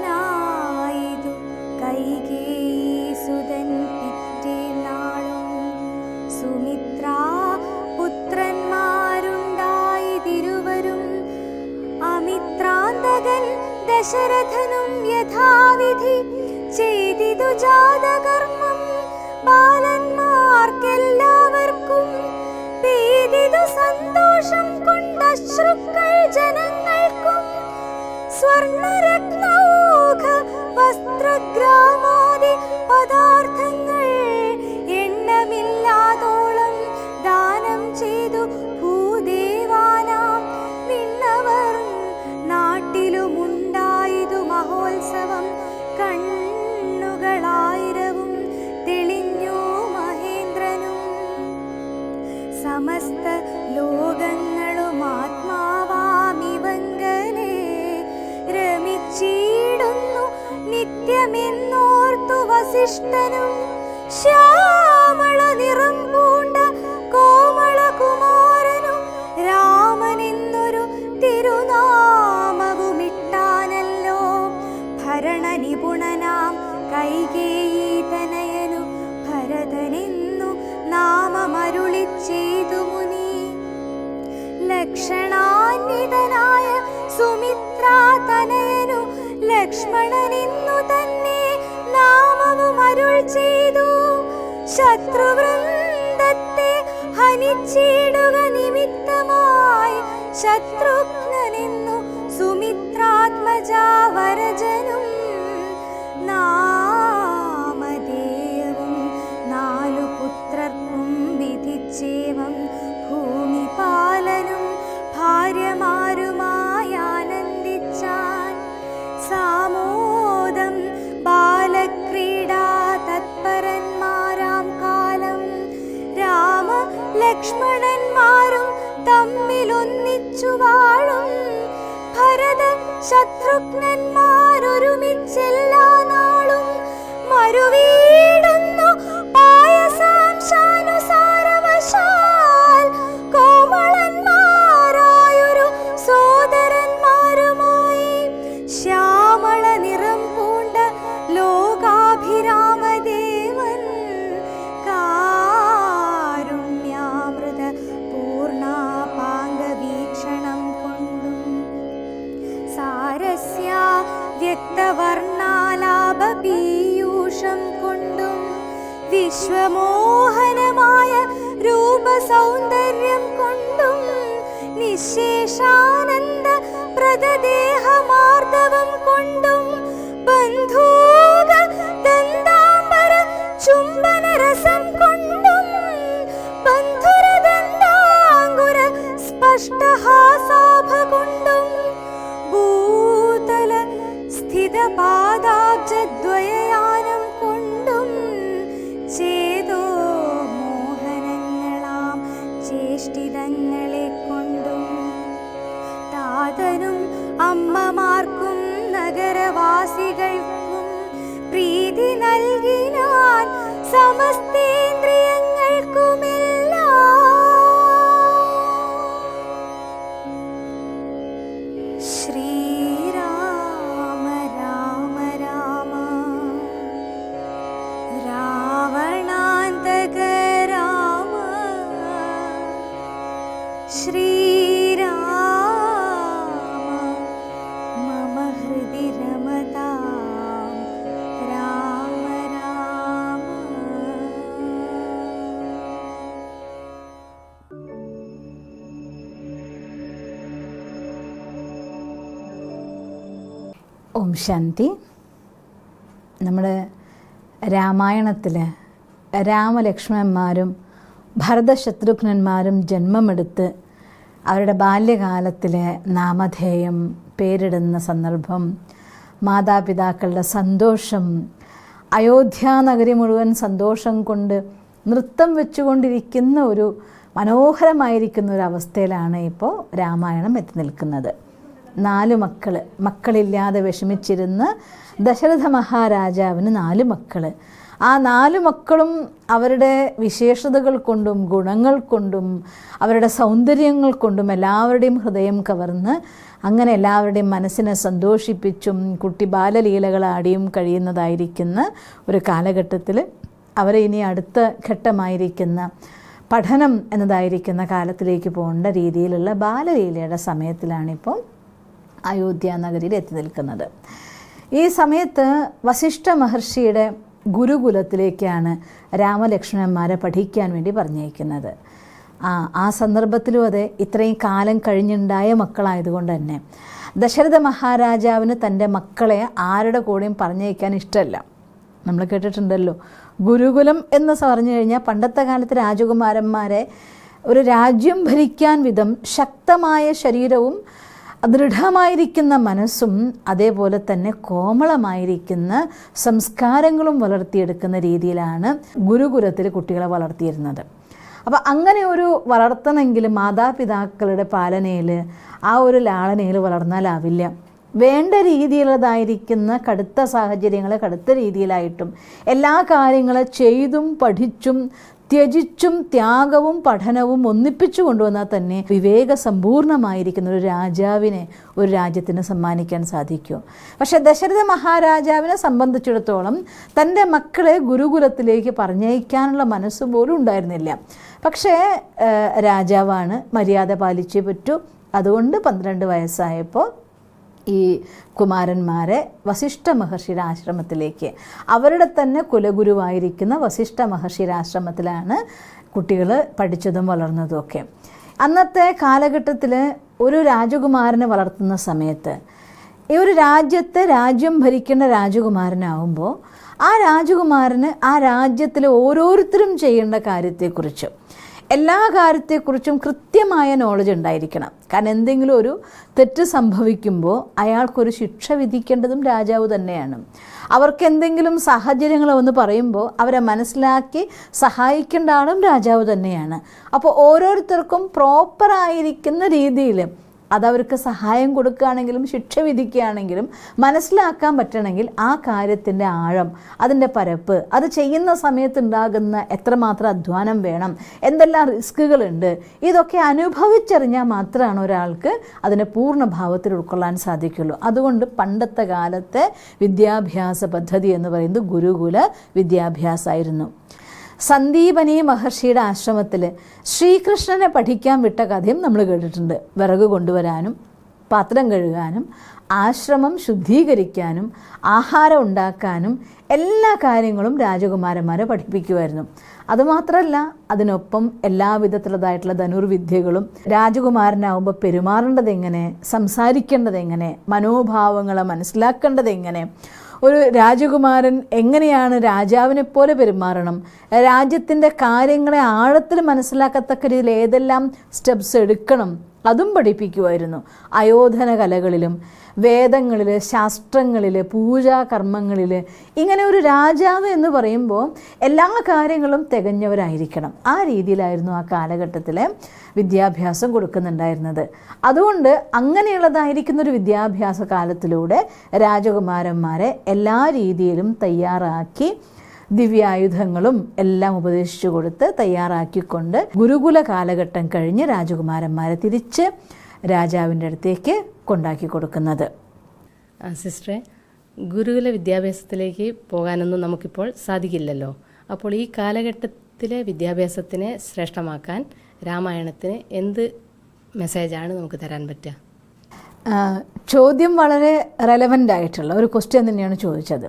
ജാതനായതു കൈകേസുതൻ പിറ്റേനാളും സുമിത്രാ പുത്രന്മാരുണ്ടായതിരുവരും അമിത്രാന്തകൻ ദശരഥനും യഥാവിധി ചെയ്തിതു ജാതകർമ്മം. ബാലന്മാർക്കെല്ലാവർക്കും പെയ്തിതു സന്തോഷം കൊണ്ടശ്രുക്കൾ ജനങ്ങൾക്കും സ്വർണരത്നൗഘ വസ്ത്രഗ്രാമാദി പദാർത്ഥങ്ങൾ ലക്ഷണാന്വിതനായ സുമിത്രാതനയനു ലക്ഷ്മണനിന്നു തന്നെ നാമവും അരുൾ ചെയ്തു. ശത്രുവൃന്ദത്തെ ഹനിച്ചിടുക നിമിത്തമായി ശത്രുഘ്നെന്നു സുമിത്രാത്മജാവരജനും നാമധേയവും വാഴും. ഭരത ശത്രുഘ്നന്മാരൊരുമിച്ചെല്ലാ നാളും മരുവീടുന്നു വിശ്വമോഹനമായ രൂപസൗന്ദര്യം കൊണ്ടും നിശേഷാനന്ദ പ്രതദേഹമാർദ്ദവം കൊണ്ടും ബന്ധൂക നൽകിനാൻ ശാന്തി. നമ്മൾ രാമായണത്തിൽ രാമലക്ഷ്മണന്മാരും ഭരതശത്രുഘ്നന്മാരും ജന്മമെടുത്ത് അവരുടെ ബാല്യകാലത്തിലെ നാമധേയം പേരിടുന്ന സന്ദർഭം മാതാപിതാക്കളുടെ സന്തോഷം അയോധ്യാനഗരി മുഴുവൻ സന്തോഷം കൊണ്ട് നൃത്തം വെച്ചുകൊണ്ടിരിക്കുന്ന ഒരു മനോഹരമായിരിക്കുന്ന ഒരു അവസ്ഥയിലാണ് ഇപ്പോൾ രാമായണം എത്തി നിൽക്കുന്നത്. നാല് മക്കൾ മക്കളില്ലാതെ വിഷമിച്ചിരുന്ന ദശരഥ മഹാരാജാവിന് നാല് മക്കൾ ആ നാല് മക്കളും അവരുടെ വിശേഷതകൾ കൊണ്ടും ഗുണങ്ങൾ കൊണ്ടും അവരുടെ സൗന്ദര്യങ്ങൾ കൊണ്ടും എല്ലാവരുടെയും ഹൃദയം കവർന്ന് അങ്ങനെ എല്ലാവരുടെയും മനസ്സിനെ സന്തോഷിപ്പിച്ചും കുട്ടി ബാലലീലകളാടിയും കഴിയുന്നതായിരിക്കുന്ന ഒരു കാലഘട്ടത്തിൽ അവരെ ഇനി അടുത്ത ഘട്ടമായിരിക്കുന്ന പഠനം എന്നതായിരിക്കുന്ന കാലത്തിലേക്ക് പോകേണ്ട രീതിയിലുള്ള ബാലലീലയുടെ സമയത്തിലാണിപ്പോൾ അയോധ്യ നഗരിയിൽ എത്തി നിൽക്കുന്നത്. ഈ സമയത്ത് വശിഷ്ഠ മഹർഷിയുടെ ഗുരുകുലത്തിലേക്കാണ് രാമലക്ഷ്മണന്മാരെ പഠിക്കാൻ വേണ്ടി പറഞ്ഞയക്കുന്നത്. ആ ആ സന്ദർഭത്തിലും അതെ ഇത്രയും കാലം കഴിഞ്ഞുണ്ടായ മക്കളായതുകൊണ്ട് തന്നെ. ദശരഥ മഹാരാജാവിന് തന്റെ മക്കളെ ആരുടെ കൂടെയും പറഞ്ഞയക്കാൻ ഇഷ്ടമല്ല. നമ്മൾ കേട്ടിട്ടുണ്ടല്ലോ ഗുരുകുലം എന്ന് പറഞ്ഞു കഴിഞ്ഞാൽ പണ്ടത്തെ കാലത്ത് രാജകുമാരന്മാരെ ഒരു രാജ്യം ഭരിക്കാൻ വിധം ശക്തമായ ശരീരവും ദൃഢമായിരിക്കുന്ന മനസ്സും അതേപോലെ തന്നെ കോമളമായിരിക്കുന്ന സംസ്കാരങ്ങളും വളർത്തിയെടുക്കുന്ന രീതിയിലാണ് ഗുരുകുലത്തിൽ കുട്ടികളെ വളർത്തിയിരുന്നത്. അപ്പോൾ അങ്ങനെ ഒരു വളർത്തണമെങ്കിൽ മാതാപിതാക്കളുടെ പാലനയിൽ ആ ഒരു ലാളനയിൽ വളർന്നാലാവില്ല. വേണ്ട രീതിയിലുള്ളതായിരിക്കുന്ന കടുത്ത സാഹചര്യങ്ങളെ കടുത്ത രീതിയിലായിട്ടും എല്ലാ കാര്യങ്ങളും ചെയ്തും പഠിച്ചും ത്യജിച്ചും ത്യാഗവും പഠനവും ഒന്നിപ്പിച്ചു കൊണ്ടുവന്നാൽ തന്നെ വിവേക സമ്പൂർണമായിരിക്കുന്ന ഒരു രാജാവിനെ ഒരു രാജ്യത്തിന് സമ്മാനിക്കാൻ സാധിക്കും. പക്ഷേ ദശരഥ മഹാരാജാവിനെ സംബന്ധിച്ചിടത്തോളം തന്റെ മക്കളെ ഗുരുകുലത്തിലേക്ക് പറഞ്ഞയക്കാനുള്ള മനസ്സ് പോലും ഉണ്ടായിരുന്നില്ല. പക്ഷേ രാജാവാണ് മര്യാദ പാലിച്ചേ പറ്റൂ. അതുകൊണ്ട് പന്ത്രണ്ട് വയസ്സായപ്പോൾ ഈ കുമാരന്മാരെ വസിഷ്ഠ മഹർഷിയുടെ ആശ്രമത്തിലേക്ക്. അവരുടെ തന്നെ കുലഗുരുവായിരിക്കുന്ന വസിഷ്ഠ മഹർഷിയുടെ ആശ്രമത്തിലാണ് കുട്ടികൾ പഠിച്ചതും വളർന്നതും ഒക്കെ. അന്നത്തെ കാലഘട്ടത്തിൽ ഒരു രാജകുമാരനെ വളർത്തുന്ന സമയത്ത് ഈ ഒരു രാജ്യത്തെ രാജ്യം ഭരിക്കേണ്ട രാജകുമാരനാവുമ്പോൾ ആ രാജകുമാരന് ആ രാജ്യത്തിലെ ഓരോരുത്തരും ചെയ്യേണ്ട കാര്യത്തെക്കുറിച്ച് എല്ലാ കാര്യത്തെക്കുറിച്ചും കൃത്യമായ നോളജ് ഉണ്ടായിരിക്കണം. കാരണം എന്തെങ്കിലും ഒരു തെറ്റ് സംഭവിക്കുമ്പോൾ അയാൾക്കൊരു ശിക്ഷ വിധിക്കേണ്ടതും രാജാവ് തന്നെയാണ്. അവർക്ക് എന്തെങ്കിലും സാഹചര്യങ്ങൾ വന്ന് പറയുമ്പോൾ അവരെ മനസ്സിലാക്കി സഹായിക്കേണ്ട ആളും രാജാവ് തന്നെയാണ്. അപ്പോൾ ഓരോരുത്തർക്കും പ്രോപ്പറായിരിക്കുന്ന രീതിയിൽ അതവർക്ക് സഹായം കൊടുക്കുകയാണെങ്കിലും ശിക്ഷ വിധിക്കുകയാണെങ്കിലും മനസ്സിലാക്കാൻ പറ്റണമെങ്കിൽ ആ കാര്യത്തിന്റെ ആഴം അതിന്റെ പരപ്പ് അത് ചെയ്യുന്ന സമയത്തുണ്ടാകുന്ന എത്രമാത്രം അധ്വാനം വേണം എന്തെല്ലാം റിസ്ക്കുകളുണ്ട് ഇതൊക്കെ അനുഭവിച്ചറിഞ്ഞാൽ മാത്രമാണ് ഒരാൾക്ക് അതിനെ പൂർണ ഭാവത്തിൽ ഉൾക്കൊള്ളാൻ സാധിക്കുള്ളൂ. അതുകൊണ്ട് പണ്ടത്തെ കാലത്തെ വിദ്യാഭ്യാസ പദ്ധതി എന്ന് പറയുന്നത് ഗുരുകുല വിദ്യാഭ്യാസമായിരുന്നു. സന്ദീപനി മഹർഷിയുടെ ആശ്രമത്തിൽ ശ്രീകൃഷ്ണനെ പഠിക്കാൻ വിട്ട കഥയും നമ്മൾ കേട്ടിട്ടുണ്ട്. വിറക് കൊണ്ടുവരാനും പാത്രം കഴുകാനും ആശ്രമം ശുദ്ധീകരിക്കാനും ആഹാരം ഉണ്ടാക്കാനും എല്ലാ കാര്യങ്ങളും രാജകുമാരന്മാരെ പഠിപ്പിക്കുമായിരുന്നു അതുമാത്രമല്ല അതിനൊപ്പം എല്ലാവിധത്തിലുള്ളതായിട്ടുള്ള ധനുർവിദ്യകളും രാജകുമാരനാവുമ്പോൾ പെരുമാറേണ്ടത് എങ്ങനെ സംസാരിക്കേണ്ടത് എങ്ങനെ മനോഭാവങ്ങളെ മനസ്സിലാക്കേണ്ടത് എങ്ങനെ ഒരു രാജകുമാരൻ എങ്ങനെയാണ് രാജാവിനെ പോലെ പെരുമാറണം? രാജ്യത്തിന്റെ കാര്യങ്ങളെ ആഴത്തിൽ മനസ്സിലാക്കത്തക്ക രീതിയിൽ ഏതെല്ലാം സ്റ്റെപ്സ് എടുക്കണം? അതും പഠിപ്പിക്കുമായിരുന്നു അയോധന കലകളിലും വേദങ്ങളിൽ ശാസ്ത്രങ്ങളിൽ പൂജാകർമ്മങ്ങളിൽ ഇങ്ങനെ ഒരു രാജാവ് എന്ന് പറയുമ്പോൾ എല്ലാ കാര്യങ്ങളും തികഞ്ഞവരായിരിക്കണം. ആ രീതിയിലായിരുന്നു ആ കാലഘട്ടത്തിലെ വിദ്യാഭ്യാസം കൊടുക്കുന്നുണ്ടായിരുന്നത്. അതുകൊണ്ട് അങ്ങനെയുള്ളതായിരിക്കുന്ന ഒരു വിദ്യാഭ്യാസ കാലത്തിലൂടെ രാജകുമാരന്മാരെ എല്ലാ രീതിയിലും തയ്യാറാക്കി ദിവ്യായുധങ്ങളും എല്ലാം ഉപദേശിച്ചു കൊടുത്ത് തയ്യാറാക്കിക്കൊണ്ട് ഗുരുകുല കാലഘട്ടം കഴിഞ്ഞ് രാജകുമാരന്മാരെ തിരിച്ച് രാജാവിന്റെ അടുത്തേക്ക് കൊണ്ടാക്കി കൊടുക്കുന്നത്. സിസ്റ്ററെ ഗുരുകുല വിദ്യാഭ്യാസത്തിലേക്ക് പോകാനൊന്നും നമുക്കിപ്പോൾ സാധിക്കില്ലല്ലോ. അപ്പോൾ ഈ കാലഘട്ടത്തിലെ വിദ്യാഭ്യാസത്തിനെ ശ്രേഷ്ഠമാക്കാൻ രാമായണത്തിന് എന്ത് മെസ്സേജാണ് നമുക്ക് തരാൻ പറ്റുക? ചോദ്യം വളരെ റെലവന്റ് ആയിട്ടുള്ള ഒരു ക്വസ്റ്റ്യൻ തന്നെയാണ് ചോദിച്ചത്.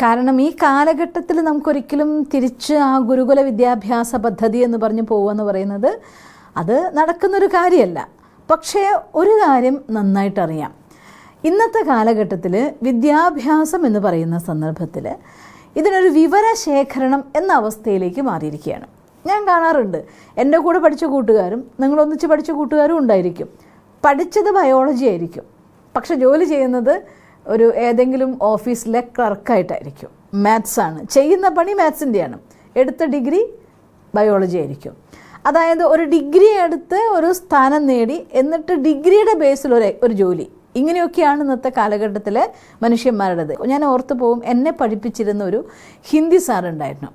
കാരണം ഈ കാലഘട്ടത്തിൽ നമുക്കൊരിക്കലും തിരിച്ച് ആ ഗുരുകുല വിദ്യാഭ്യാസ പദ്ധതി എന്ന് പറഞ്ഞ് പോകുമെന്ന് പറയുന്നത് അത് നടക്കുന്നൊരു കാര്യമല്ല. പക്ഷേ ഒരു കാര്യം നന്നായിട്ടറിയാം. ഇന്നത്തെ കാലഘട്ടത്തിൽ വിദ്യാഭ്യാസം എന്ന് പറയുന്ന സന്ദർഭത്തിൽ ഇതിനൊരു വിവരശേഖരണം എന്ന അവസ്ഥയിലേക്ക് മാറിയിരിക്കുകയാണ്. ഞാൻ കാണാറുണ്ട്. എന്റെ കൂടെ പഠിച്ച കൂട്ടുകാരും നിങ്ങളൊന്നിച്ച് പഠിച്ച കൂട്ടുകാരും ഉണ്ടായിരിക്കും. പഠിച്ചത് ബയോളജി ആയിരിക്കും. പക്ഷെ ജോലി ചെയ്യുന്നത് ഒരു ഏതെങ്കിലും ഓഫീസിലെ ക്ലർക്കായിട്ടായിരിക്കും. മാത്സ് ആണ്. ചെയ്യുന്ന പണി മാത്സിന്റെയാണ് എടുത്ത ഡിഗ്രി ബയോളജി ആയിരിക്കും. അതായത് ഒരു ഡിഗ്രി എടുത്ത് ഒരു സ്ഥാനം നേടി എന്നിട്ട് ഡിഗ്രിയുടെ ബേസിൽ ഒരു ഒരു ജോലി. ഇങ്ങനെയൊക്കെയാണ് ഇന്നത്തെ കാലഘട്ടത്തിൽ മനുഷ്യന്മാരുടേത്. ഞാൻ ഓർത്തു പോവും എന്നെ പഠിപ്പിച്ചിരുന്ന ഒരു ഹിന്ദി സാറുണ്ടായിരുന്നു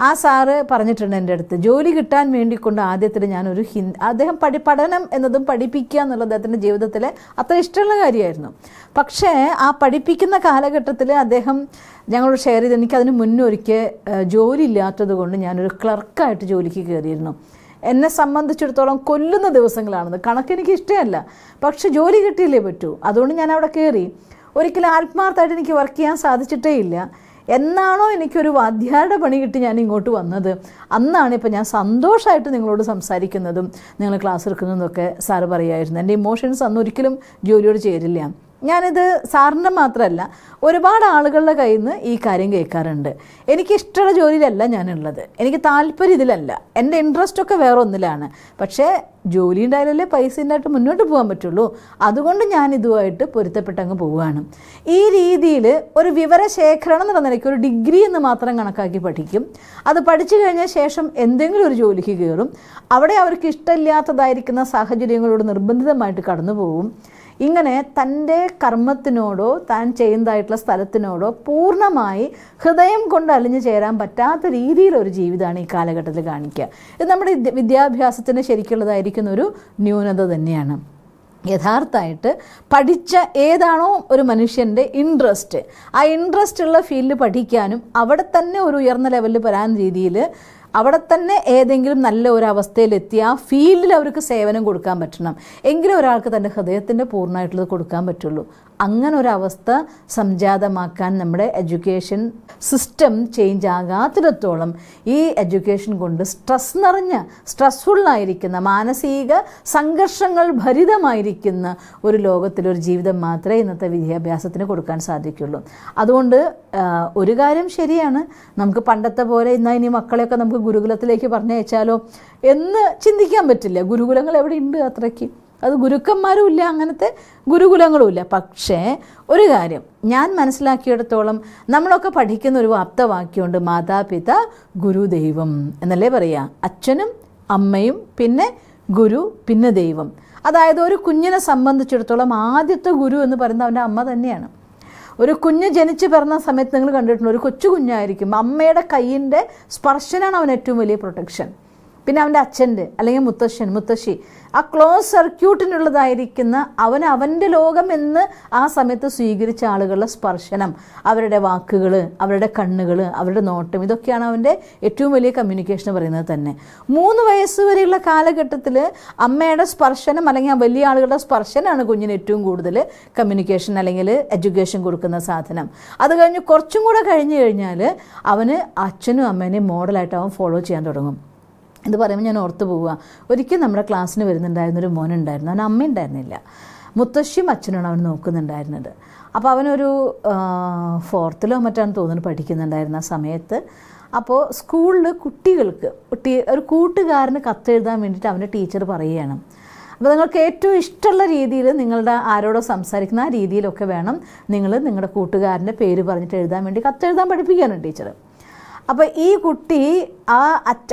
ആ സാറ് പറഞ്ഞിട്ടുണ്ട് എന്റെ അടുത്ത് ജോലി കിട്ടാൻ വേണ്ടി കൊണ്ട് ആദ്യത്തിൽ ഞാനൊരു ഹിന്ദി അദ്ദേഹം പഠി പഠനം എന്നതും പഠിപ്പിക്കുക എന്നുള്ളത് അദ്ദേഹത്തിന്റെ ജീവിതത്തിലെ അത്ര ഇഷ്ടമുള്ള കാര്യമായിരുന്നു. പക്ഷേ ആ പഠിപ്പിക്കുന്ന കാലഘട്ടത്തിൽ അദ്ദേഹം ഞങ്ങളോട് ഷെയർ ചെയ്ത് എനിക്കതിന് മുന്നൊരിക്കൽ ജോലി ഇല്ലാത്തത് കൊണ്ട് ഞാനൊരു ക്ലർക്കായിട്ട് ജോലിക്ക് കയറിയിരുന്നു. എന്നെ സംബന്ധിച്ചിടത്തോളം കൊല്ലുന്ന ദിവസങ്ങളാണെന്ന് കണക്കെനിക്ക് ഇഷ്ടമല്ല. പക്ഷെ ജോലി കിട്ടിയില്ലേ പറ്റൂ. അതുകൊണ്ട് ഞാൻ അവിടെ കയറി. ഒരിക്കലും ആത്മാർത്ഥമായിട്ട് എനിക്ക് വർക്ക് ചെയ്യാൻ സാധിച്ചിട്ടേ ഇല്ല. എന്നാണോ എനിക്കൊരു വാദ്യാരുടെ പണി കിട്ടി ഞാൻ ഇങ്ങോട്ട് വന്നത്? അന്നാണ് ഇപ്പോൾ ഞാൻ സന്തോഷമായിട്ട് നിങ്ങളോട് സംസാരിക്കുന്നതും നിങ്ങൾ ക്ലാസ് എടുക്കുന്നതൊക്കെ സാറ് പറയുമായിരുന്നു എന്റെ ഇമോഷൻസ് അന്ന് ഒരിക്കലും ജോലിയോട് ചേരില്ല. ഞാനിത് സാറിന്റെ മാത്രമല്ല ഒരുപാട് ആളുകളുടെ കയ്യിൽ നിന്ന് ഈ കാര്യം കേൾക്കാറുണ്ട്. എനിക്ക് ഇഷ്ടമുള്ള ജോലിയിലല്ല ഞാനുള്ളത്. എനിക്ക് താല്പര്യം ഇതിലല്ല. എന്റെ ഇൻട്രസ്റ്റ് ഒക്കെ വേറെ ഒന്നിലാണ്. പക്ഷേ ജോലി ഉണ്ടായാലല്ലേ പൈസ ഉണ്ടായിട്ട് മുന്നോട്ട് പോകാൻ പറ്റുള്ളൂ. അതുകൊണ്ട് ഞാൻ ഇതുമായിട്ട് പൊരുത്തപ്പെട്ടങ്ങ് പോവുകയാണ്. ഈ രീതിയിൽ ഒരു വിവരശേഖരണം എന്നുള്ള നിലയ്ക്ക് ഒരു ഡിഗ്രി എന്ന് മാത്രം കണക്കാക്കി പഠിക്കും. അത് പഠിച്ചു കഴിഞ്ഞ ശേഷം എന്തെങ്കിലും ഒരു ജോലിക്ക് കയറും. അവിടെ അവർക്ക് ഇഷ്ടമില്ലാത്തതായിരിക്കുന്ന സാഹചര്യങ്ങളോട് നിർബന്ധിതമായിട്ട് കടന്നു പോകും ഇങ്ങനെ തന്റെ കർമ്മത്തിനോടോ താൻ ചെയ്യുന്നതായിട്ടുള്ള സ്ഥലത്തിനോടോ പൂർണമായി ഹൃദയം കൊണ്ട് അലിഞ്ഞു ചേരാൻ പറ്റാത്ത രീതിയിലൊരു ജീവിതമാണ് ഈ കാലഘട്ടത്തിൽ കാണിക്കുക. ഇത് നമ്മുടെ വിദ്യാഭ്യാസത്തിന് ശരിക്കുള്ളതായിരിക്കുന്ന ഒരു ന്യൂനത തന്നെയാണ്. യഥാർത്ഥമായിട്ട് പഠിച്ച ഏതാണോ ഒരു മനുഷ്യന്റെ ഇൻട്രസ്റ്റ് ആ ഇൻട്രസ്റ്റ് ഉള്ള ഫീൽഡ് പഠിക്കാനും അവിടെ തന്നെ ഒരു ഉയർന്ന ലെവലിൽ വരാൻ രീതിയിൽ അവിടെ തന്നെ ഏതെങ്കിലും നല്ല ഒരു അവസ്ഥയിലെത്തി ആ ഫീൽഡിൽ അവർക്ക് സേവനം കൊടുക്കാൻ പറ്റണം. എങ്കിലും ഒരാൾക്ക് തന്റെ ഹൃദയത്തിന്റെ പൂർണമായിട്ടുള്ളത് കൊടുക്കാൻ പറ്റുള്ളൂ. അങ്ങനെ ഒരു അവസ്ഥ സംജാതമാക്കാൻ നമ്മുടെ എഡ്യൂക്കേഷൻ സിസ്റ്റം ചേഞ്ച് ആകാത്തിടത്തോളം ഈ എഡ്യൂക്കേഷൻ കൊണ്ട് സ്ട്രെസ് നിറഞ്ഞ സ്ട്രെസ്ഫുള്ളായിരിക്കുന്ന മാനസിക സംഘർഷങ്ങൾ ഭരിതമായിരിക്കുന്ന ഒരു ലോകത്തിലൊരു ജീവിതം മാത്രമേ ഇന്നത്തെ വിദ്യാഭ്യാസത്തിന് കൊടുക്കാൻ സാധിക്കുള്ളൂ. അതുകൊണ്ട് ഒരു കാര്യം ശരിയാണ്. നമുക്ക് പണ്ടത്തെ പോലെ ഇന്നാ ഇനി മക്കളെയൊക്കെ നമുക്ക് ഗുരുകുലത്തിലേക്ക് പറഞ്ഞയച്ചാലോ എന്ന് ചിന്തിക്കാൻ പറ്റില്ല. ഗുരുകുലങ്ങൾ എവിടെ ഉണ്ട് അത്രയ്ക്ക്? അത് ഗുരുക്കന്മാരും ഇല്ല അങ്ങനത്തെ ഗുരുകുലങ്ങളും ഇല്ല. പക്ഷേ ഒരു കാര്യം ഞാൻ മനസ്സിലാക്കിയിടത്തോളം നമ്മളൊക്കെ പഠിക്കുന്ന ഒരു ആപ്തവാക്യമുണ്ട് മാതാപിത ഗുരുദൈവം എന്നല്ലേ പറയുക അച്ഛനും അമ്മയും പിന്നെ ഗുരു പിന്നെ ദൈവം. അതായത് ഒരു കുഞ്ഞിനെ സംബന്ധിച്ചിടത്തോളം ആദ്യത്തെ ഗുരു എന്ന് പറയുന്നത് അവന്റെ അമ്മ തന്നെയാണ്. ഒരു കുഞ്ഞ് ജനിച്ച് പിറന്ന സമയത്ത് നിങ്ങൾ കണ്ടിട്ടുണ്ട് ഒരു കൊച്ചു കുഞ്ഞായിരിക്കും. അമ്മയുടെ കയ്യിന്റെ സ്പർശനാണ് അവൻ ഏറ്റവും വലിയ പ്രൊട്ടക്ഷൻ. പിന്നെ അവന്റെ അച്ഛന്റെ അല്ലെങ്കിൽ മുത്തശ്ശൻ മുത്തശ്ശി. ആ ക്ലോസ് സർക്യൂട്ടിനുള്ളതായിരിക്കുന്ന അവൻ അവന്റെ ലോകം എന്ന് ആ സമയത്ത് സ്വീകരിച്ച ആളുകളുടെ സ്പർശനം അവരുടെ വാക്കുകൾ അവരുടെ കണ്ണുകൾ അവരുടെ നോട്ടം ഇതൊക്കെയാണ് അവന്റെ ഏറ്റവും വലിയ കമ്മ്യൂണിക്കേഷൻ പറയുന്നത് തന്നെ. മൂന്ന് വയസ്സ് വരെയുള്ള കാലഘട്ടത്തിൽ അമ്മയുടെ സ്പർശനം അല്ലെങ്കിൽ വലിയ ആളുകളുടെ സ്പർശനമാണ് കുഞ്ഞിന് ഏറ്റവും കൂടുതൽ കമ്മ്യൂണിക്കേഷൻ അല്ലെങ്കിൽ എഡ്യൂക്കേഷൻ കൊടുക്കുന്ന സാധനം. അത് കഴിഞ്ഞ് കുറച്ചും കൂടെ കഴിഞ്ഞ് കഴിഞ്ഞാൽ അവന് അച്ഛനും അമ്മേനെയും മോഡലായിട്ട് അവൻ ഫോളോ ചെയ്യാൻ തുടങ്ങും. ഇത് പറയുമ്പോൾ ഞാൻ ഓർത്ത് പോവുക. ഒരിക്കൽ നമ്മുടെ ക്ലാസ്സിന് വരുന്നുണ്ടായിരുന്ന ഒരു മോനുണ്ടായിരുന്നു. അവൻ അമ്മ ഉണ്ടായിരുന്നില്ല. മുത്തശ്ശിയും അച്ഛനാണ് അവൻ നോക്കുന്നുണ്ടായിരുന്നത്. അപ്പോൾ അവനൊരു ഫോർത്തിലോ മറ്റാണ് തോന്നുന്നു പഠിക്കുന്നുണ്ടായിരുന്ന ആ സമയത്ത്. അപ്പോൾ സ്കൂളിൽ കുട്ടികൾക്ക് കുട്ടി ഒരു കൂട്ടുകാരന് കത്തെഴുതാൻ വേണ്ടിയിട്ട് അവന്റെ ടീച്ചർ പറയുകയാണ്. അപ്പോൾ നിങ്ങൾക്ക് ഏറ്റവും ഇഷ്ടമുള്ള രീതിയിൽ നിങ്ങളുടെ ആരോടോ സംസാരിക്കുന്ന ആ രീതിയിലൊക്കെ വേണം നിങ്ങൾ നിങ്ങളുടെ കൂട്ടുകാരന്റെ പേര് പറഞ്ഞിട്ട് എഴുതാൻ വേണ്ടി കത്തെഴുതാൻ പഠിപ്പിക്കുകയാണ് ടീച്ചർ അപ്പോൾ ഈ കുട്ടി ആ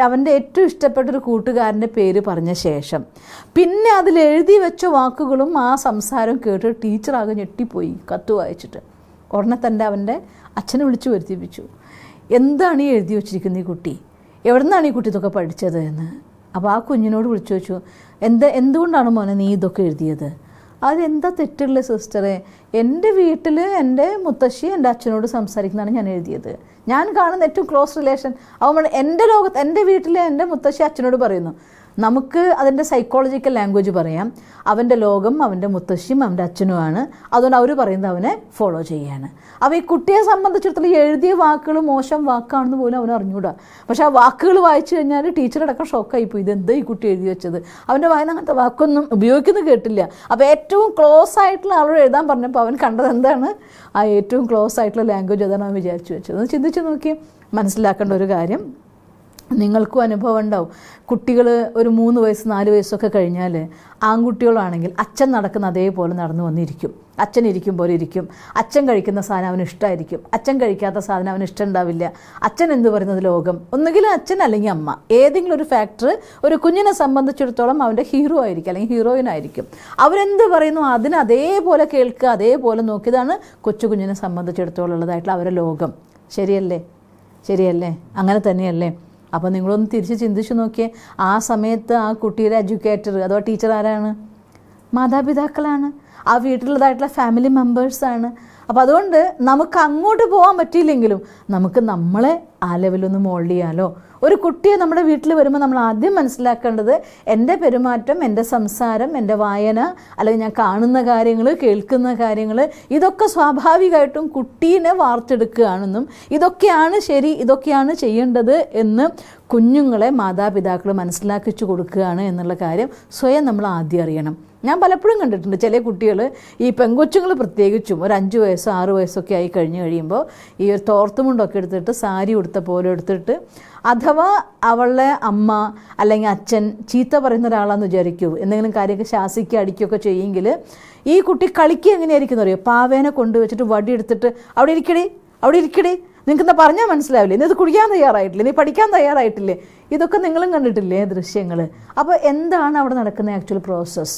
അവന്റെ ഏറ്റവും ഇഷ്ടപ്പെട്ട ഒരു കൂട്ടുകാരന്റെ പേര് പറഞ്ഞ ശേഷം പിന്നെ അതിൽ എഴുതി വെച്ച വാക്കുകളും ആ സംസാരവും കേട്ട് ടീച്ചറാകെ ഞെട്ടിപ്പോയി കത്ത് വായിച്ചിട്ട്. ഉടനെ തന്നെ അവന്റെ അച്ഛനെ വിളിച്ചു വരുത്തിപ്പിച്ചു. എന്താണ് ഈ എഴുതി വെച്ചിരിക്കുന്നത് ഈ കുട്ടി? എവിടെ നിന്നാണ് ഈ കുട്ടി ഇതൊക്കെ പഠിച്ചത് എന്ന്? അപ്പോൾ ആ കുഞ്ഞിനോട് വിളിച്ചു വെച്ചു എന്താ എന്തുകൊണ്ടാണ് മോനെ നീ ഇതൊക്കെ എഴുതിയത്? അതെന്താ തെറ്റുള്ള സിസ്റ്ററെ? എന്റെ വീട്ടിൽ എന്റെ മുത്തശ്ശി എന്റെ അച്ഛനോട് സംസാരിക്കുന്നതാണ് ഞാൻ എഴുതിയത്. ഞാൻ കാണുന്ന ഏറ്റവും ക്ലോസ് റിലേഷൻ അവൻ എന്റെ ലോകത്ത് എന്റെ വീട്ടിൽ എന്റെ മുത്തശ്ശി അച്ഛനോട് പറയുന്നു നമുക്ക് അതിന്റെ സൈക്കോളജിക്കൽ ലാംഗ്വേജ് പറയാം. അവന്റെ ലോകം അവന്റെ മുത്തശ്ശിയും അവന്റെ അച്ഛനുമാണ്. അതുകൊണ്ട് അവർ പറയുന്നത് അവനെ ഫോളോ ചെയ്യാണ്. അപ്പോൾ ഈ കുട്ടിയെ സംബന്ധിച്ചിടത്തോളം എഴുതിയ വാക്കുകൾ മോശം വാക്കാണെന്ന് പോലും അവൻ അറിഞ്ഞുകൂടാ പക്ഷേ ആ വാക്കുകൾ വായിച്ചു കഴിഞ്ഞാൽ ടീച്ചറടക്കം ഷോക്കായിപ്പോയി ഇതെന്താ ഈ കുട്ടി എഴുതി വെച്ചത്? അവന്റെ വായന അങ്ങനത്തെ വാക്കൊന്നും ഉപയോഗിക്കുന്നത് കേട്ടില്ല. അപ്പോൾ ഏറ്റവും ക്ലോസ് ആയിട്ടുള്ള ആളോട് എഴുതാൻ പറഞ്ഞപ്പോൾ അവൻ കണ്ടത് എന്താണ്? ആ ഏറ്റവും ക്ലോസ് ആയിട്ടുള്ള ലാംഗ്വേജ് അതാണ് അവൻ വിചാരിച്ചു വെച്ചത്. ചിന്തിച്ച് നോക്കി മനസ്സിലാക്കേണ്ട ഒരു കാര്യം നിങ്ങൾക്കും അനുഭവം ഉണ്ടാവും. കുട്ടികൾ ഒരു മൂന്ന് വയസ്സ് നാല് വയസ്സൊക്കെ കഴിഞ്ഞാൽ ആൺകുട്ടികളാണെങ്കിൽ അച്ഛൻ നടക്കുന്ന അതേപോലെ നടന്നു വന്നിരിക്കും. അച്ഛൻ ഇരിക്കും പോലെ ഇരിക്കും. അച്ഛൻ കഴിക്കുന്ന സാധനം അവന് ഇഷ്ടമായിരിക്കും അച്ഛൻ കഴിക്കാത്ത സാധനം അവന് ഇഷ്ടം ഉണ്ടാവില്ല. അച്ഛൻ എന്ത് പറയുന്നത് ലോകം? ഒന്നുകിൽ അച്ഛൻ അല്ലെങ്കിൽ അമ്മ. ഏതെങ്കിലും ഒരു ഫാക്ടർ ഒരു കുഞ്ഞിനെ സംബന്ധിച്ചിടത്തോളം അവന്റെ ഹീറോ ആയിരിക്കും അല്ലെങ്കിൽ ഹീറോയിൻ ആയിരിക്കും. അവരെന്ത് പറയുന്നു അതിന് അതേപോലെ കേൾക്കുക അതേപോലെ നോക്കിയതാണ് കൊച്ചു കുഞ്ഞിനെ സംബന്ധിച്ചിടത്തോളം ഉള്ളതായിട്ടുള്ള അവരുടെ ലോകം. ശരിയല്ലേ? ശരിയല്ലേ? അങ്ങനെ തന്നെയല്ലേ? അപ്പോൾ നിങ്ങളൊന്ന് തിരിച്ച് ചിന്തിച്ച് നോക്കിയേ. ആ സമയത്ത് ആ കുട്ടിയുടെ എഡ്യൂക്കേറ്റർ അഥവാ ടീച്ചർ ആരാണ്? മാതാപിതാക്കളാണ്. ആ വീട്ടിലുള്ളതായിട്ടുള്ള ഫാമിലി മെമ്പേഴ്സാണ് അപ്പോൾ അതുകൊണ്ട് നമുക്ക് അങ്ങോട്ട് പോകാൻ പറ്റിയില്ലെങ്കിലും നമുക്ക് നമ്മളെ ആ ലെവലൊന്ന് മോൾഡ് ചെയ്യാലോ. ഒരു കുട്ടിയെ നമ്മുടെ വീട്ടിൽ വരുമ്പോൾ നമ്മൾ ആദ്യം മനസ്സിലാക്കേണ്ടത് എന്റെ പെരുമാറ്റം എന്റെ സംസാരം എന്റെ വായന അല്ലെങ്കിൽ ഞാൻ കാണുന്ന കാര്യങ്ങൾ കേൾക്കുന്ന കാര്യങ്ങൾ ഇതൊക്കെ സ്വാഭാവികമായിട്ടും കുട്ടീനെ വാർത്തെടുക്കുകയാണെന്നും ഇതൊക്കെയാണ് ശരി ഇതൊക്കെയാണ് ചെയ്യേണ്ടത് എന്ന് കുഞ്ഞുങ്ങളെ മാതാപിതാക്കൾ മനസ്സിലാക്കിച്ചു കൊടുക്കുകയാണ് എന്നുള്ള കാര്യം സ്വയം നമ്മൾ ആദ്യം അറിയണം. ഞാൻ പലപ്പോഴും കണ്ടിട്ടുണ്ട് ചില കുട്ടികൾ ഈ പെങ്കൊച്ചുങ്ങൾ പ്രത്യേകിച്ചും ഒരു അഞ്ച് വയസ്സോ ആറ് വയസ്സോ ഒക്കെ ആയി കഴിഞ്ഞ് കഴിയുമ്പോൾ ഈ ഒരു തോർത്തുമുണ്ടൊക്കെ എടുത്തിട്ട് സാരി ഉടുത്ത പോലെ എടുത്തിട്ട് അഥവാ അവളുടെ അമ്മ അല്ലെങ്കിൽ അച്ഛൻ ചീത്ത പറയുന്ന ഒരാളാന്ന് വിചാരിക്കൂ എന്തെങ്കിലും കാര്യമൊക്കെ ശാസിക്കുക അടിക്കുകയൊക്കെ ചെയ്യുമെങ്കിൽ ഈ കുട്ടി കളിക്കുക എങ്ങനെയായിരിക്കും അറിയോ പാവേനെ കൊണ്ടുവച്ചിട്ട് വടി എടുത്തിട്ട് അവിടെ ഇരിക്കടി അവിടെ ഇരിക്കടി. നിങ്ങൾക്ക് എന്താ പറഞ്ഞാൽ മനസ്സിലാവില്ലേ? നീ ഇത് കുടിക്കാൻ തയ്യാറായിട്ടില്ല? നീ പഠിക്കാൻ തയ്യാറായിട്ടില്ലേ? ഇതൊക്കെ നിങ്ങളും കണ്ടിട്ടില്ലേ ദൃശ്യങ്ങൾ അപ്പോൾ എന്താണ് അവിടെ നടക്കുന്ന ആക്ച്വൽ പ്രോസസ്സ്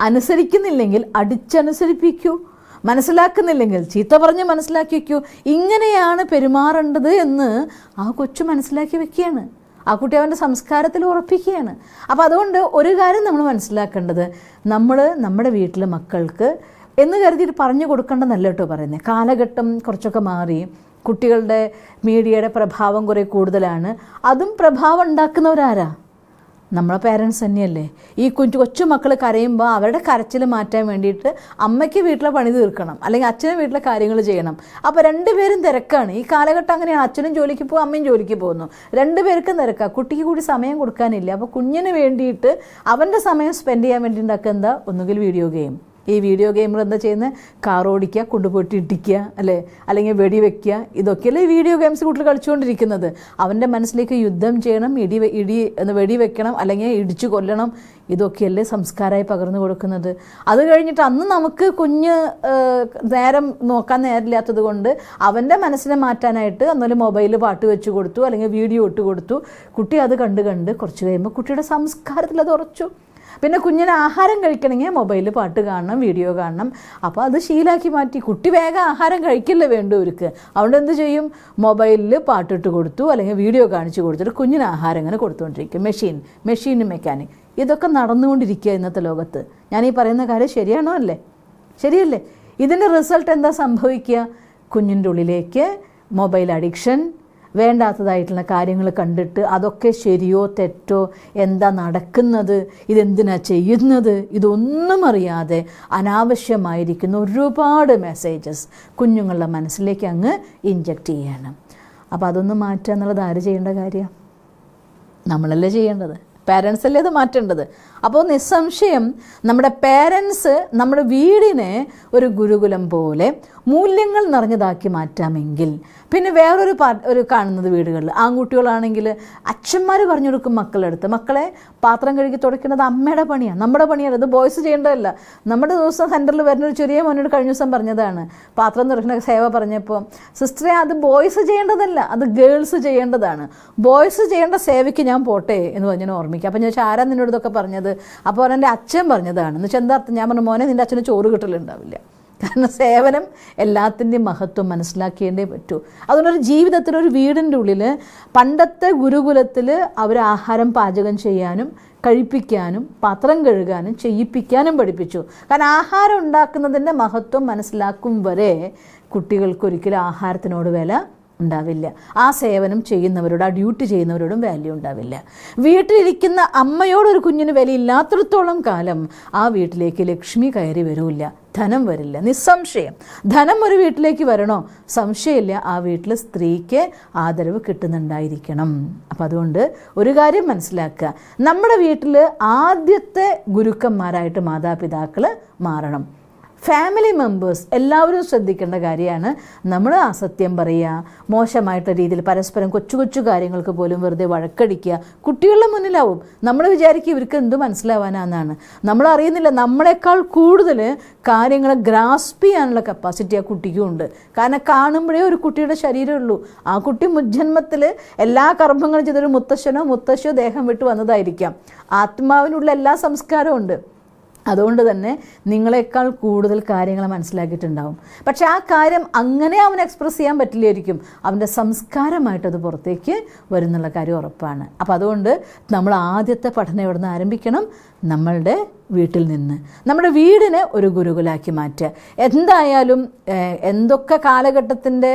അനുസരിക്കുന്നില്ലെങ്കിൽ അടിച്ചനുസരിപ്പിക്കൂ. മനസ്സിലാക്കുന്നില്ലെങ്കിൽ ചീത്ത പറഞ്ഞ് മനസ്സിലാക്കി വയ്ക്കൂ. ഇങ്ങനെയാണ് പെരുമാറേണ്ടത് എന്ന് ആ കൊച്ചു മനസ്സിലാക്കി വെക്കുകയാണ് ആ കുട്ടി അവന്റെ സംസ്കാരത്തിൽ ഉറപ്പിക്കുകയാണ്. അപ്പോൾ അതുകൊണ്ട് ഒരു കാര്യം നമ്മൾ മനസ്സിലാക്കേണ്ടത്. നമ്മൾ നമ്മുടെ വീട്ടിലെ മക്കൾക്ക് എന്ന് കരുതിയിട്ട് പറഞ്ഞു കൊടുക്കേണ്ടതല്ല കേട്ടോ പറയുന്നത്. കാലഘട്ടം കുറച്ചൊക്കെ മാറി കുട്ടികളുടെ മീഡിയയുടെ പ്രഭാവം കുറേ കൂടുതലാണ്. അതും പ്രഭാവം ഉണ്ടാക്കുന്നവരാരാ? നമ്മളെ പേരൻസ് തന്നെയല്ലേ? ഈ കുഞ്ഞു കൊച്ചു മക്കൾ കരയുമ്പോൾ അവരുടെ കരച്ചിൽ മാറ്റാൻ വേണ്ടിയിട്ട് അമ്മയ്ക്ക് വീട്ടിലെ പണി തീർക്കണം അല്ലെങ്കിൽ അച്ഛനും വീട്ടിലെ കാര്യങ്ങൾ ചെയ്യണം. അപ്പോൾ രണ്ടുപേരും തിരക്കാണ്. ഈ കാലഘട്ടം അങ്ങനെയാണ്. അച്ഛനും ജോലിക്ക് പോകും അമ്മയും ജോലിക്ക് പോകുന്നു. രണ്ടുപേർക്കും തിരക്കാണ് കുട്ടിക്ക് കൂടി സമയം കൊടുക്കാനില്ല. അപ്പോൾ കുഞ്ഞിന് വേണ്ടിയിട്ട് അവന്റെ സമയം സ്പെൻഡ് ചെയ്യാൻ വേണ്ടി ഉണ്ടാക്കുക എന്താ? ഒന്നുകിൽ വീഡിയോ ഗെയിം ഈ വീഡിയോ ഗെയിമർ എന്താ ചെയ്യുന്നത് കാർ ഓടിക്കുക കൊണ്ടുപോയിട്ട് ഇടിക്കുക അല്ലേ? അല്ലെങ്കിൽ വെടിവെക്കുക ഇതൊക്കെയല്ലേ ഈ വീഡിയോ ഗെയിംസ് കൂട്ടിൽ കളിച്ചുകൊണ്ടിരിക്കുന്നത്. അവന്റെ മനസ്സിലേക്ക് യുദ്ധം ചെയ്യണം ഇടി ഇടി എന്ന് വെടിവെക്കണം അല്ലെങ്കിൽ ഇടിച്ചു കൊല്ലണം ഇതൊക്കെയല്ലേ സംസ്കാരമായി പകർന്നു കൊടുക്കുന്നത്. അത് കഴിഞ്ഞിട്ട് അന്ന് നമുക്ക് കുഞ്ഞ് നേരം നോക്കാൻ നേരമില്ലാത്തത് കൊണ്ട് അവന്റെ മനസ്സിനെ മാറ്റാനായിട്ട് അന്നൊരു മൊബൈൽ പാട്ട് വെച്ച് കൊടുത്തു അല്ലെങ്കിൽ വീഡിയോ ഇട്ട് കൊടുത്തു. കുട്ടി അത് കണ്ട് കണ്ട് കുറച്ച് കഴിയുമ്പോൾ കുട്ടിയുടെ സംസ്കാരത്തിൽ അത് ഉറച്ചു. പിന്നെ കുഞ്ഞിന് ആഹാരം കഴിക്കണമെങ്കിൽ മൊബൈലിൽ പാട്ട് കാണണം വീഡിയോ കാണണം. അപ്പോൾ അത് ശീലാക്കി മാറ്റി. കുട്ടി വേഗം ആഹാരം കഴിക്കില്ല ഒരുക്ക് അതുകൊണ്ട് എന്ത് ചെയ്യും? മൊബൈലിൽ പാട്ടിട്ട് കൊടുത്തു അല്ലെങ്കിൽ വീഡിയോ കാണിച്ചു കൊടുത്തിട്ട് കുഞ്ഞിന് ആഹാരം ഇങ്ങനെ കൊടുത്തുകൊണ്ടിരിക്കും. മെഷീൻ മെഷീനും മെക്കാനിക്. ഇതൊക്കെ നടന്നുകൊണ്ടിരിക്കുക ഇന്നത്തെ ലോകത്ത്. ഞാൻ ഈ പറയുന്ന കാര്യം ശരിയാണോ അല്ലേ? ശരിയല്ലേ? ഇതിന്റെ റിസൾട്ട് എന്താ സംഭവിക്കുക? കുഞ്ഞിന്റെ ഉള്ളിലേക്ക് മൊബൈൽ അഡിക്ഷൻ വേണ്ടാത്തതായിട്ടുള്ള കാര്യങ്ങൾ കണ്ടിട്ട് അതൊക്കെ ശരിയോ തെറ്റോ എന്താ നടക്കുന്നത്? ഇതെന്തിനാ ചെയ്യുന്നത്? ഇതൊന്നും അറിയാതെ അനാവശ്യമായിരിക്കുന്ന ഒരുപാട് മെസ്സേജസ് കുഞ്ഞുങ്ങളുടെ മനസ്സിലേക്ക് അങ്ങ് ഇഞ്ചക്റ്റ് ചെയ്യണം. അപ്പോൾ അതൊന്ന് മാറ്റുക എന്നുള്ളത് ആര് ചെയ്യേണ്ട കാര്യമാണ് നമ്മളല്ലേ ചെയ്യേണ്ടത്. പാരൻസ് അല്ലേ അത് മാറ്റേണ്ടത്? അപ്പോൾ നിസ്സംശയം നമ്മുടെ പാരൻസ് നമ്മുടെ വീടിനെ ഒരു ഗുരുകുലം പോലെ മൂല്യങ്ങൾ നിറഞ്ഞതാക്കി മാറ്റാമെങ്കിൽ. പിന്നെ വേറൊരു പാ ഒരു കാണുന്നത് വീടുകളിൽ. ആൺകുട്ടികളാണെങ്കിൽ അച്ഛന്മാർ പറഞ്ഞു കൊടുക്കും മക്കളെടുത്ത്. മക്കളെ പാത്രം കഴുകി തുടയ്ക്കുന്നത് അമ്മയുടെ പണിയാണ് നമ്മുടെ പണിയാണ്. ഇത് ബോയ്സ് ചെയ്യേണ്ടതല്ല. നമ്മുടെ ദിവസം സെന്ററിൽ വരുന്ന ഒരു ചെറിയ മോനോട് കഴിഞ്ഞ ദിവസം പറഞ്ഞതാണ്. പാത്രം തുറക്കുന്ന സേവ പറഞ്ഞപ്പോൾ സിസ്റ്ററെ അത് ബോയ്സ് ചെയ്യേണ്ടതല്ല. അത് ഗേൾസ് ചെയ്യേണ്ടതാണ്. ബോയ്സ് ചെയ്യേണ്ട സേവയ്ക്ക് ഞാൻ പോട്ടെ എന്ന് പറഞ്ഞാൽ ഓർമ്മിക്കുക അപ്പോൾ ഞാൻ വെച്ചാൽ ആരാ നിന്നോട് ഇതൊക്കെ പറഞ്ഞത്? അപ്പോൾ എന്റെ അച്ഛൻ പറഞ്ഞതാണ്. എന്ന് വെച്ചാൽ എന്താ അർത്ഥം? ഞാൻ പറഞ്ഞു മോനെ നിന്റെ അച്ഛന് ചോറ് കിട്ടലുണ്ടാവില്ല. കാരണം സേവനം എല്ലാത്തിന്റെയും മഹത്വം മനസ്സിലാക്കിയേണ്ടേ പറ്റൂ. അതുകൊണ്ടൊരു ജീവിതത്തിൽ ഒരു വീടിന്റെ ഉള്ളിൽ പണ്ടത്തെ ഗുരുകുലത്തിൽ അവർ ആഹാരം പാചകം ചെയ്യാനും കഴിപ്പിക്കാനും പാത്രം കഴുകാനും ചെയ്യിപ്പിക്കാനും പഠിപ്പിച്ചു. കാരണം ആഹാരം ഉണ്ടാക്കുന്നതിന്റെ മഹത്വം മനസ്സിലാക്കും വരെ കുട്ടികൾക്കൊരിക്കലും ആഹാരത്തിനോട് വില ഉണ്ടാവില്ല. ആ സേവനം ചെയ്യുന്നവരോട് ആ ഡ്യൂട്ടി ചെയ്യുന്നവരോടും വാല്യൂ ഉണ്ടാവില്ല. വീട്ടിലിരിക്കുന്ന അമ്മയോടൊരു കുഞ്ഞിന് വിലയില്ലാത്തിടത്തോളം കാലം ആ വീട്ടിലേക്ക് ലക്ഷ്മി കയറി വരില്ല. ധനം വരില്ല. നിസ്സംശയം. ധനം ഒരു വീട്ടിലേക്ക് വരണോ? സംശയമില്ല. ആ വീട്ടിൽ സ്ത്രീക്ക് ആദരവ് കിട്ടുന്നുണ്ടായിരിക്കണം. അപ്പം അതുകൊണ്ട് ഒരു കാര്യം മനസ്സിലാക്കുക. നമ്മുടെ വീട്ടിൽ ആദ്യത്തെ ഗുരുക്കന്മാരായിട്ട് മാതാപിതാക്കൾ മാറണം. ഫാമിലി മെമ്പേഴ്സ് എല്ലാവരും ശ്രദ്ധിക്കേണ്ട കാര്യമാണ്. നമ്മൾ അസത്യം പറയുക മോശമായിട്ട രീതിയിൽ പരസ്പരം കൊച്ചു കൊച്ചു കാര്യങ്ങൾക്ക് പോലും വെറുതെ വഴക്കടിക്കുക കുട്ടികളുടെ മുന്നിലാവും. നമ്മൾ വിചാരിക്കുക ഇവർക്ക് എന്ത് മനസ്സിലാവാനാണെന്നാണ് നമ്മൾ അറിയുന്നില്ല നമ്മളെക്കാൾ കൂടുതൽ കാര്യങ്ങൾ ഗ്രാസ്പ് ചെയ്യാനുള്ള കപ്പാസിറ്റി ആ കുട്ടിക്കും ഉണ്ട്. കാരണം കാണുമ്പോഴേ ഒരു കുട്ടിയുടെ ശരീരമുള്ളൂ. ആ കുട്ടി മുജ്ജന്മത്തിൽ എല്ലാ കർമ്മങ്ങളും ചെയ്തൊരു മുത്തശ്ശനോ മുത്തശ്ശോ ദേഹം വിട്ട് വന്നതായിരിക്കാം. ആത്മാവിനുള്ള എല്ലാ സംസ്കാരവും ഉണ്ട്. അതുകൊണ്ട് തന്നെ നിങ്ങളെക്കാൾ കൂടുതൽ കാര്യങ്ങൾ മനസ്സിലാക്കിയിട്ടുണ്ടാവും. പക്ഷെ ആ കാര്യം അങ്ങനെ അവൻ എക്സ്പ്രസ് ചെയ്യാൻ പറ്റില്ലായിരിക്കും. അവന്റെ സംസ്കാരമായിട്ടത് പുറത്തേക്ക് വരുന്നുള്ള കാര്യം ഉറപ്പാണ്. അപ്പോൾ അതുകൊണ്ട് നമ്മൾ ആദ്യത്തെ പഠനം എവിടെ നിന്ന് ആരംഭിക്കണം? നമ്മളുടെ വീട്ടിൽ നിന്ന്. നമ്മുടെ വീടിനെ ഒരു ഗുരുകുലാക്കി മാറ്റുക. എന്തായാലും എന്തൊക്കെ കാലഘട്ടത്തിന്റെ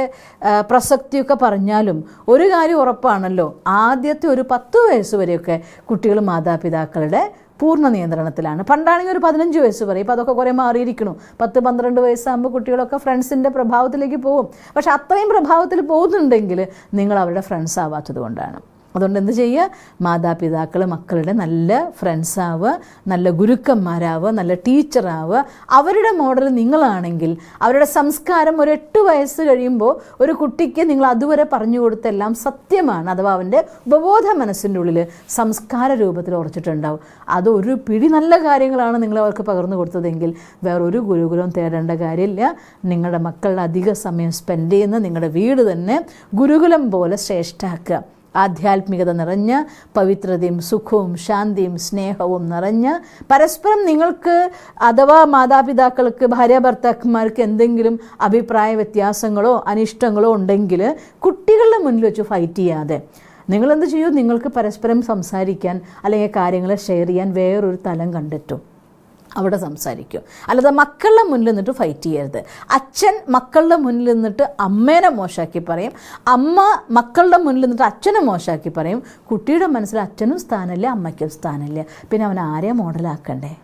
പ്രസക്തിയൊക്കെ പറഞ്ഞാലും ഒരു കാര്യം ഉറപ്പാണല്ലോ. ആദ്യത്തെ ഒരു പത്ത് വയസ്സ് വരെയൊക്കെ കുട്ടികൾ മാതാപിതാക്കളുടെ പൂർണ നിയന്ത്രണത്തിലാണ്. പണ്ടാണെങ്കിൽ ഒരു പതിനഞ്ച് വയസ്സ് വരെ ഇപ്പോൾ അതൊക്കെ കുറേ മാറിയിരിക്കണു. പത്ത് പന്ത്രണ്ട് വയസ്സാകുമ്പോൾ കുട്ടികളൊക്കെ ഫ്രണ്ട്സിന്റെ പ്രഭാവത്തിലേക്ക് പോകും. പക്ഷെ അത്രയും പ്രഭാവത്തിൽ പോകുന്നുണ്ടെങ്കിൽ നിങ്ങൾ അവരുടെ ഫ്രണ്ട്സ് ആവാത്തത് കൊണ്ടാണ്. അതുകൊണ്ട് എന്ത് ചെയ്യുക? മാതാപിതാക്കൾ മക്കളുടെ നല്ല ഫ്രണ്ട്സാവുക നല്ല ഗുരുക്കന്മാരാവുക നല്ല ടീച്ചറാവുക അവരുടെ മോഡൽ നിങ്ങളാണെങ്കിൽ അവരുടെ സംസ്കാരം ഒരു എട്ട് വയസ്സ് കഴിയുമ്പോൾ ഒരു കുട്ടിക്ക് നിങ്ങൾ അതുവരെ പറഞ്ഞു കൊടുത്തെല്ലാം സത്യമാണ്. അഥവാ അവന്റെ ഉപബോധ മനസ്സിന്റെ ഉള്ളിൽ സംസ്കാര രൂപത്തിൽ ഉറച്ചിട്ടുണ്ടാവും. അതൊരു പിടി നല്ല കാര്യങ്ങളാണ് നിങ്ങൾ അവർക്ക് പകർന്നു കൊടുത്തതെങ്കിൽ വേറൊരു ഗുരുകുലവും തേടേണ്ട കാര്യമില്ല. നിങ്ങളുടെ മക്കളുടെ അധിക സമയം സ്പെൻഡ് ചെയ്യുന്ന നിങ്ങളുടെ വീട് തന്നെ ഗുരുകുലം പോലെ ശ്രേഷ്ഠാക്കുക. ആധ്യാത്മികത നിറഞ്ഞ പവിത്രതയും സുഖവും ശാന്തിയും സ്നേഹവും നിറഞ്ഞ പരസ്പരം നിങ്ങൾക്ക് അഥവാ മാതാപിതാക്കൾക്ക് ഭാര്യ ഭർത്താക്കന്മാർക്ക് എന്തെങ്കിലും അഭിപ്രായ വ്യത്യാസങ്ങളോ അനിഷ്ടങ്ങളോ ഉണ്ടെങ്കിൽ കുട്ടികളുടെ മുന്നിൽ വെച്ച് ഫൈറ്റ് ചെയ്യാതെ. നിങ്ങളെന്ത് ചെയ്യൂ? നിങ്ങൾക്ക് പരസ്പരം സംസാരിക്കാൻ അല്ലെങ്കിൽ കാര്യങ്ങൾ ഷെയർ ചെയ്യാൻ വേറൊരു തലം കണ്ടെത്തും. അവിടെ സംസാരിക്കും. അല്ലാതെ മക്കളുടെ മുന്നിൽ നിന്നിട്ട് ഫൈറ്റ് ചെയ്യരുത്. അച്ഛൻ മക്കളുടെ മുന്നിൽ നിന്നിട്ട് അമ്മേനെ മോശമാക്കി പറയും. അമ്മ മക്കളുടെ മുന്നിൽ നിന്നിട്ട് അച്ഛനെ മോശമാക്കി പറയും. കുട്ടിയുടെ മനസ്സിൽ അച്ഛനും സ്ഥാനമില്ല അമ്മയ്ക്കും സ്ഥാനമില്ല. പിന്നെ അവൻ ആരെയും മോഡലാക്കണ്ടേ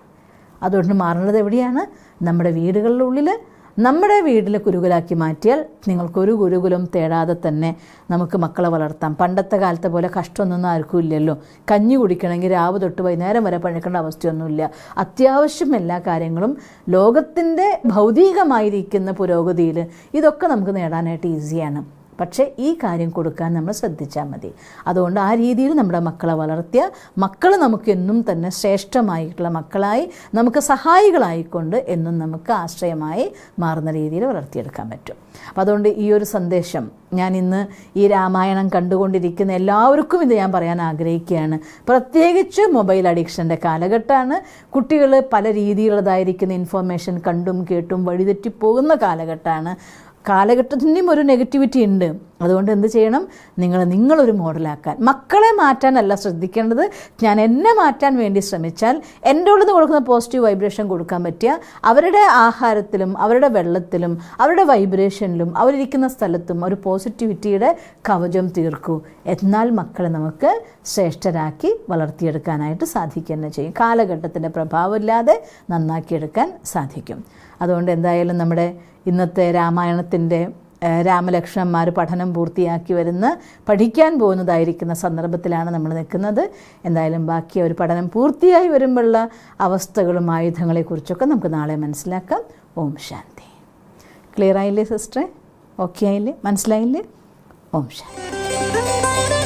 അതുകൊണ്ട് മാറേണ്ടത് എവിടെയാണ്? നമ്മുടെ വീടുകളുടെ ഉള്ളിൽ നമ്മുടെ വീട്ടിൽ ഗുരുകുലാക്കി മാറ്റിയാൽ നിങ്ങൾക്കൊരു ഗുരുകുലം തേടാതെ തന്നെ നമുക്ക് മക്കളെ വളർത്താം. പണ്ടത്തെ കാലത്തെ പോലെ കഷ്ടമൊന്നും ആർക്കും ഇല്ലല്ലോ. കഞ്ഞി കുടിക്കണമെങ്കിൽ രാവ് തൊട്ട് വൈകുന്നേരം വരെ പഴക്കേണ്ട അവസ്ഥയൊന്നുമില്ല. അത്യാവശ്യം എല്ലാ കാര്യങ്ങളും ലോകത്തിന്റെ ഭൗതികമായിരിക്കുന്ന പുരോഗതിയിൽ ഇതൊക്കെ നമുക്ക് നേടാനായിട്ട് ഈസിയാണ് പക്ഷേ ഈ കാര്യം കൊടുക്കാൻ നമ്മൾ ശ്രദ്ധിച്ചാൽ മതി. അതുകൊണ്ട് ആ രീതിയിൽ നമ്മുടെ മക്കളെ വളർത്തിയ മക്കൾ നമുക്ക് എന്നും തന്നെ ശ്രേഷ്ഠമായിട്ടുള്ള മക്കളായി നമുക്ക് സഹായികളായിക്കൊണ്ട് എന്നും നമുക്ക് ആശ്രയമായി മാറുന്ന രീതിയിൽ വളർത്തിയെടുക്കാൻ പറ്റും. അപ്പോൾ അതുകൊണ്ട് ഈ ഒരു സന്ദേശം ഞാൻ ഇന്ന് ഈ രാമായണം കണ്ടുകൊണ്ടിരിക്കുന്ന എല്ലാവർക്കും ഇത് ഞാൻ പറയാൻ ആഗ്രഹിക്കുകയാണ്. പ്രത്യേകിച്ച് മൊബൈൽ അഡിക്ഷന്റെ കാലഘട്ടമാണ്. കുട്ടികൾ പല രീതിയിലുള്ളതായിരിക്കുന്ന ഇൻഫർമേഷൻ കണ്ടും കേട്ടും വഴിതെറ്റിപ്പോകുന്ന കാലഘട്ടമാണ്. കാലഘട്ടത്തിന്റെയും ഒരു നെഗറ്റിവിറ്റി ഉണ്ട്. അതുകൊണ്ട് എന്ത് ചെയ്യണം? നിങ്ങൾ നിങ്ങളൊരു മോഡലാക്കാൻ. മക്കളെ മാറ്റാനല്ല ശ്രദ്ധിക്കേണ്ടത്. ഞാൻ എന്നെ മാറ്റാൻ വേണ്ടി ശ്രമിച്ചാൽ എന്റെ നിന്ന് കൊടുക്കുന്ന പോസിറ്റീവ് വൈബ്രേഷൻ കൊടുക്കാൻ പറ്റിയ അവരുടെ ആഹാരത്തിലും അവരുടെ വെള്ളത്തിലും അവരുടെ വൈബ്രേഷനിലും അവരിരിക്കുന്ന സ്ഥലത്തും ഒരു പോസിറ്റിവിറ്റിയുടെ കവചം തീർക്കൂ. എന്നാൽ മക്കളെ നമുക്ക് ശ്രേഷ്ഠരാക്കി വളർത്തിയെടുക്കാനായിട്ട് സാധിക്കുക തന്നെ ചെയ്യും. കാലഘട്ടത്തിന്റെ പ്രഭാവമില്ലാതെ നന്നാക്കിയെടുക്കാൻ സാധിക്കും. അതുകൊണ്ട് എന്തായാലും നമ്മുടെ ഇന്നത്തെ രാമായണത്തിന്റെ രാമലക്ഷ്മണന്മാർ പഠനം പൂർത്തിയാക്കി വരുന്ന പഠിക്കാൻ പോകുന്നതായിരിക്കുന്ന സന്ദർഭത്തിലാണ് നമ്മൾ നിൽക്കുന്നത്. എന്തായാലും ബാക്കി ഒരു പഠനം പൂർത്തിയായി വരുമ്പോഴുള്ള അവസ്ഥകളും ആയുധങ്ങളെക്കുറിച്ചൊക്കെ നമുക്ക് നാളെ മനസ്സിലാക്കാം. ഓം ശാന്തി. ക്ലിയർ ആയില്ലേ സിസ്റ്ററെ? ഓക്കെ ആയില്ലേ? മനസ്സിലായില്ലേ? ഓം ശാന്തി.